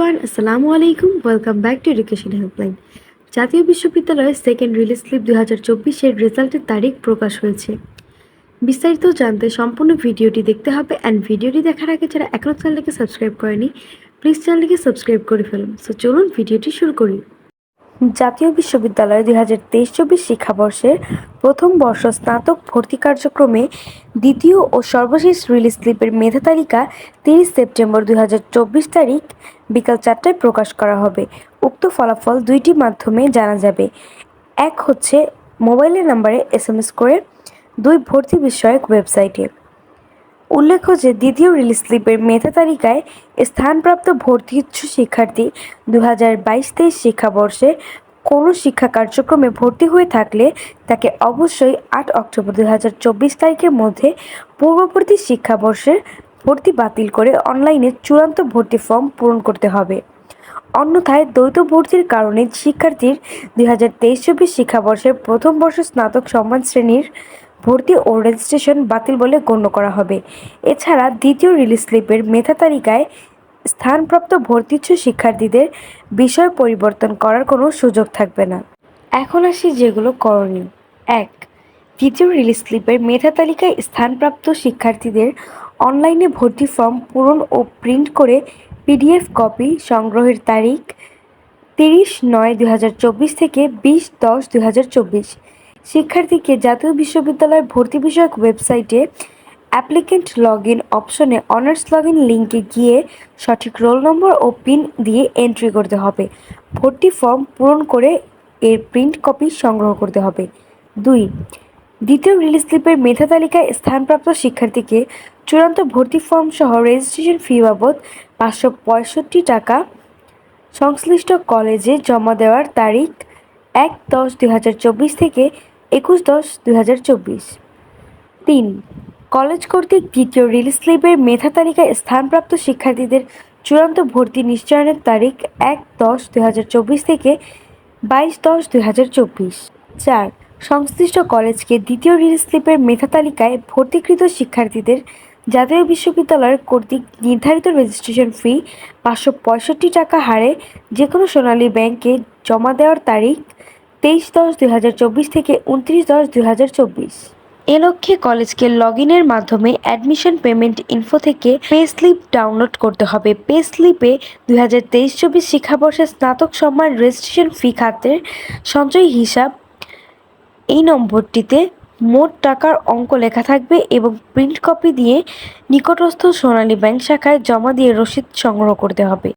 Everyone আসসালামু আলাইকুম welcome back to education helpline জাতীয় বিশ্ববিদ্যালয়ের সেকেন্ড রিলিজ স্লিপ দু হাজার চব্বিশের রেজাল্টের তারিখ প্রকাশ হয়েছে। বিস্তারিত জানতে সম্পূর্ণ ভিডিওটি দেখতে হবে অ্যান্ড ভিডিওটি দেখার আগে যারা এখনও চ্যানেলটিকে সাবস্ক্রাইব করেনি প্লিজ চ্যানেলটিকে সাবস্ক্রাইব করে ফেলুন। সো চলুন ভিডিওটি শুরু করি। জাতীয় বিশ্ববিদ্যালয় দুই হাজার তেইশ চব্বিশ শিক্ষাবর্ষের প্রথম বর্ষ স্নাতক ভর্তি কার্যক্রমে দ্বিতীয় ও সর্বশেষ রিলিজ স্লিপের মেধা তালিকা তিরিশ সেপ্টেম্বর দুই হাজার চব্বিশ তারিখ বিকাল চারটায় প্রকাশ করা হবে। উক্ত ফলাফল দুইটি মাধ্যমে জানা যাবে। এক হচ্ছে মোবাইলের নাম্বারে এস এম এস করে দুই ভর্তি বিষয়ক ওয়েবসাইটে। উল্লেখ্য যে দ্বিতীয় রিলিজ স্লিপের মেধা তালিকায় স্থানপ্রাপ্ত ভর্তি ইচ্ছু শিক্ষার্থী দু হাজার বাইশ তেইশ শিক্ষাবর্ষে কোনো শিক্ষা কার্যক্রমে ভর্তি হয়ে থাকলে তাকে অবশ্যই আট অক্টোবর দু হাজার চব্বিশ তারিখের মধ্যে পূর্ববর্তী শিক্ষাবর্ষের ভর্তি বাতিল করে অনলাইনে চূড়ান্ত ভর্তি ফর্ম পূরণ করতে হবে। অন্যথায় দ্বৈত ভর্তির কারণে শিক্ষার্থীর দুই হাজার তেইশ চব্বিশ শিক্ষাবর্ষের প্রথম বর্ষ স্নাতক সম্মান শ্রেণির ভর্তি ও রেজিস্ট্রেশন বাতিল বলে গণ্য করা হবে। এছাড়া দ্বিতীয় রিলিজ স্লিপের মেধা তালিকায় স্থানপ্রাপ্ত ভর্তিচ্ছু শিক্ষার্থীদের বিষয় পরিবর্তন করার কোনো সুযোগ থাকবে না। এখন আসি যেগুলো করণীয়। এক, দ্বিতীয় রিলিজ স্লিপের মেধা তালিকায় স্থানপ্রাপ্ত শিক্ষার্থীদের অনলাইনে ভর্তি ফর্ম পূরণ ও প্রিন্ট করে পিডিএফ কপি সংগ্রহের তারিখ তিরিশ নয় চব্বিশ থেকে বিশ দশ চব্বিশ। শিক্ষার্থীকে জাতীয় বিশ্ববিদ্যালয়ের ভর্তি বিষয়ক ওয়েবসাইটে অ্যাপ্লিকেন্ট লগ ইন অপশনে অনার্স লগ ইন লিঙ্কে গিয়ে সঠিক রোল নম্বর ও পিন দিয়ে এন্ট্রি করতে হবে। ভর্তি ফর্ম পূরণ করে এর প্রিন্ট কপি সংগ্রহ করতে হবে। দুই, দ্বিতীয় রিলিজ স্লিপের মেধা তালিকায় স্থানপ্রাপ্ত শিক্ষার্থীকে চূড়ান্ত ভর্তি ফর্ম সহ রেজিস্ট্রেশন ফি বাবদ পাঁচশো পঁয়ষট্টি টাকা সংশ্লিষ্ট কলেজে জমা দেওয়ার তারিখ এক দশ দুই থেকে একুশ দশ দুই হাজার চব্বিশ। তিন, কলেজ কর্তৃক দ্বিতীয় রিলিজ স্লিপের মেধা তালিকায় স্থানপ্রাপ্ত শিক্ষার্থীদের চূড়ান্ত ভর্তি নিশ্চয়নের তারিখ এক দশ দুই হাজার চব্বিশ থেকে বাইশ দশ দুই হাজার চব্বিশ। চার, সংশ্লিষ্ট কলেজকে দ্বিতীয় রিলিজ স্লিপের মেধা তালিকায় ভর্তিকৃত শিক্ষার্থীদের জাতীয় বিশ্ববিদ্যালয়ের কর্তৃক নির্ধারিত রেজিস্ট্রেশন ফি পাঁচশো পঁয়ষট্টি টাকা হারে যে কোনো সোনালী ব্যাংকে জমা দেওয়ার তারিখ তেইশ দশ দুই হাজার চব্বিশ থেকে উনত্রিশ দশ দুই হাজার চব্বিশ। এ লক্ষ্যে কলেজকে লগ ইনের মাধ্যমে অ্যাডমিশন পেমেন্ট ইনফো থেকে পে স্লিপ ডাউনলোড করতে হবে। পে স্লিপে দুই হাজার তেইশ চব্বিশ শিক্ষাবর্ষে স্নাতক সম্মান রেজিস্ট্রেশন ফি খাতের সঞ্চয় হিসাব এই নম্বরটিতে মোট টাকার অঙ্ক লেখা থাকবে এবং প্রিন্ট কপি দিয়ে নিকটস্থ সোনালী ব্যাংক শাখায় জমা দিয়ে রসিদ সংগ্রহ করতে হবে।